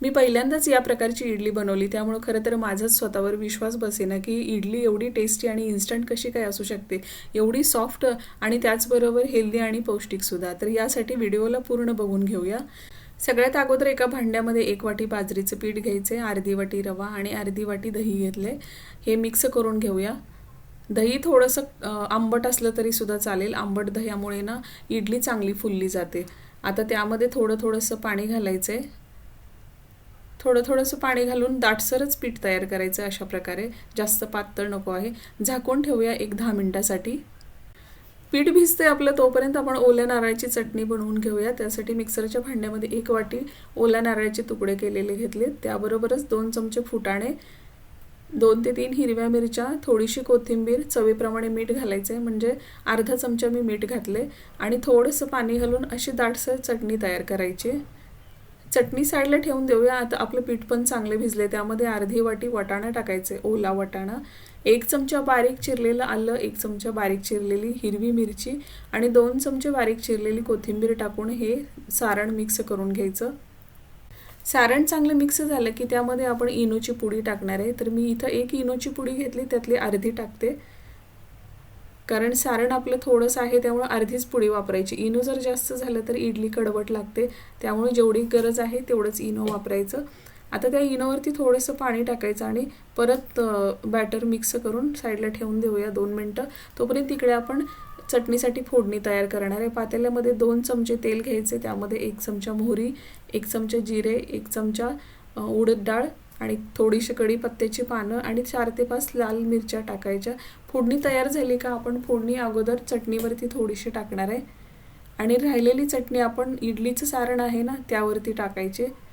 मी पहिल्यांदाच या प्रकारची इडली बनवली त्यामुळं खरं तर माझाच स्वतःवर विश्वास बसेना की इडली एवढी टेस्टी आणि इन्स्टंट कशी काय असू शकते? एवढी सॉफ्ट आणि त्याचबरोबर हेल्दी आणि पौष्टिकसुद्धा तर यासाठी व्हिडिओला पूर्ण बघून घेऊया. सगळ्यात अगोदर एका भांड्यामध्ये एक वाटी बाजरीचं पीठ घ्यायचे अर्धी वाटी रवा आणि अर्धी वाटी दही घेतले. हे मिक्स करून घेऊया. दही थोडंसं आंबट असलं तरी सुद्धा चालेल. आंबट दह्यामुळे ना इडली चांगली फुलली जाते. आता त्यामध्ये थोडं थोडंसं पाणी घालायचं आहे थोडं थोडंसं पाणी घालून दाटसरच पीठ तयार करायचं अशा प्रकारे. जास्त पातळ नको आहे. झाकून ठेवूया एक दहा मिनटासाठी. पीठ भिजते आपलं तोपर्यंत आपण ओल्या नारळाची चटणी बनवून घेऊया. त्यासाठी मिक्सरच्या भांड्यामध्ये एक वाटी ओल्या नारळाचे तुकडे केलेले घेतले त्याबरोबरच दोन चमचे फुटाणे दोन ते तीन हिरव्या मिरच्या थोडीशी कोथिंबीर चवीप्रमाणे मीठ घालायचे म्हणजे अर्धा चमचा मी मीठ घातले आणि थोडंसं पाणी घालून अशी दाटसर चटणी तयार करायची. चटणी साईडला ठेवून देऊया. आता आपलं पीठ पण चांगले भिजले त्यामध्ये अर्धी वाटी वाटाणा टाकायचे. ओला वटाणा एक चमचा बारीक चिरलेलं आलं एक चमचा बारीक चिरलेली हिरवी मिरची आणि दोन चमचे बारीक चिरलेली कोथिंबीर टाकून हे सारण मिक्स करून घ्यायचं. सारण चांगलं मिक्स झालं की त्यामध्ये आपण इनोची पुडी टाकणार आहे. तर मी इथं एक इनोची पुडी घेतली त्यातली अर्धी टाकते. कारण सारण आपलं थोडंसं आहे त्यामुळे अर्धीच पुडी वापरायची. इनो जर जास्त झालं तर इडली कडवट लागते. त्यामुळे जेवढी गरज आहे तेवढंच इनो वापरायचं. आता त्या इनोवरती थोडंसं पाणी टाकायचं आणि परत बॅटर मिक्स करून साईडला ठेवून देऊया दोन मिनटं. तोपर्यंत तिकडे आपण चटणीसाठी फोडणी तयार करणार आहे. पातेल्यामध्ये दोन चमचे तेल घ्यायचे त्यामध्ये एक चमचा मोहरी एक चमचा जिरे एक चमचा उडद डाळ आणि थोडीशी कढीपत्त्याची पानं आणि चार ते पाच लाल मिरच्या टाकायच्या. फोडणी तयार झाली का? आपण फोडणी अगोदर चटणीवरती थोडीशी टाकणार आहे. आणि राहिलेली चटणी आपण इडलीचं सारण आहे ना त्यावरती टाकायचे.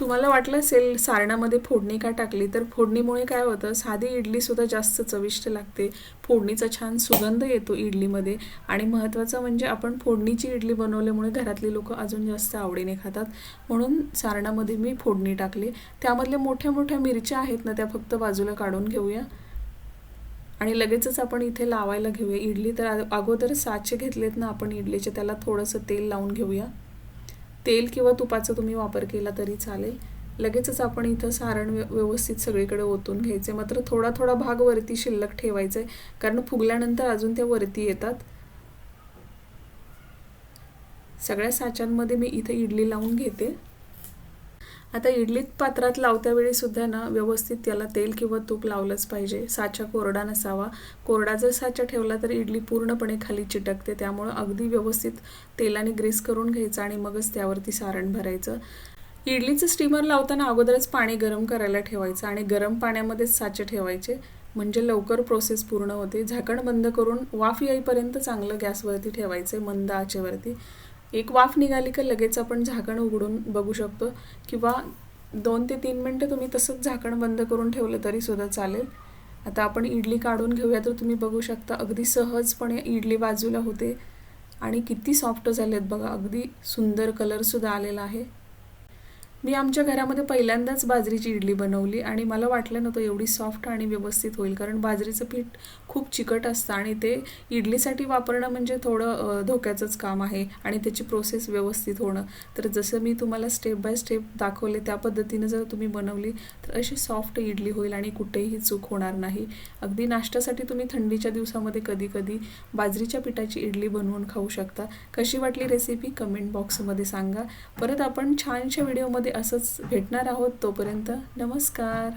तुम्हाला वाटलं असेल सारणामध्ये फोडणी का टाकली? तर फोडणीमुळे काय होतं? साधी इडलीसुद्धा जास्त चविष्ट लागते. फोडणीचा छान सुगंध येतो इडलीमध्ये. आणि महत्त्वाचं म्हणजे आपण फोडणीची इडली बनवल्यामुळे घरातली लोक अजून जास्त आवडीने खातात. म्हणून सारणामध्ये मी फोडणी टाकली. त्यामधल्या मोठ्या मोठ्या मिरच्या आहेत ना त्या फक्त बाजूला काढून घेऊया. आणि लगेचच आपण इथे लावायला घेऊया इडली. तर अगोदर साचे घेतलेत ना आपण इडलीचे त्याला थोडंसं तेल लावून घेऊया. तेल किंवा तुपाचा तुम्ही वापर केला तरी चालेल. लगेचच आपण इथं सारण व्यवस्थित सगळीकडे ओतून घ्यायचे. मात्र थोडा थोडा भाग वरती शिल्लक ठेवायचा आहे कारण फुगल्यानंतर अजून त्या वरती येतात. सगळ्या साच्यांमध्ये मी इथे इडली लावून घेते. आता इडलीत पात्रात लावत्या वेळी सुद्धा ना व्यवस्थित त्याला तेल किंवा तूप लावलंच पाहिजे. साचा कोरडा नसावा. कोरडा जर साचा ठेवला तर इडली पूर्णपणे खाली चिटकते. त्यामुळं अगदी व्यवस्थित तेलाने ग्रीस करून घ्यायचं आणि मगच त्यावरती सारण भरायचं. इडलीचं स्टीमर लावताना अगोदरच पाणी गरम करायला ठेवायचं आणि गरम पाण्यामध्येच साचे ठेवायचे. म्हणजे लवकर प्रोसेस पूर्ण होते. झाकण बंद करून वाफ येईपर्यंत चांगलं गॅसवरती ठेवायचे मंद आचेवरती. एक वाफ निघाली का लगेच आपण झाकण उघडून बघू शकतो. किंवा दोन ते तीन मिनटं तुम्ही तसंच झाकण बंद करून ठेवलं तरी सुद्धा चालेल. आता आपण इडली काढून घेऊया तर तुम्ही बघू शकता अगदी सहजपणे इडली बाजूला होते. आणि किती सॉफ्ट झालेत बघा अगदी सुंदर कलरसुद्धा आलेला आहे. मी आमच्या घरामध्ये पहिल्यांदाच बाजरीची इडली बनवली आणि मला वाटलं नव्हतं एवढी सॉफ्ट आणि व्यवस्थित होईल कारण बाजरीचं पीठ खूप चिकट असतं आणि ते इडलीसाठी वापरणं म्हणजे थोडं धोक्याचंच काम आहे आणि त्याची प्रोसेस व्यवस्थित होणं. तर जसं मी तुम्हाला स्टेप बाय स्टेप दाखवले त्या पद्धतीनं जर तुम्ही बनवली तर अशी सॉफ्ट इडली होईल आणि कुठेही चूक होणार नाही. अगदी नाश्त्यासाठी तुम्ही थंडीच्या दिवसामध्ये कधी कधी बाजरीच्या पिठाची इडली बनवून खाऊ शकता. कशी वाटली रेसिपी कमेंट बॉक्समध्ये सांगा. परत आपण छानशा व्हिडिओमध्ये असंच भेटणार आहोत तोपर्यंत नमस्कार.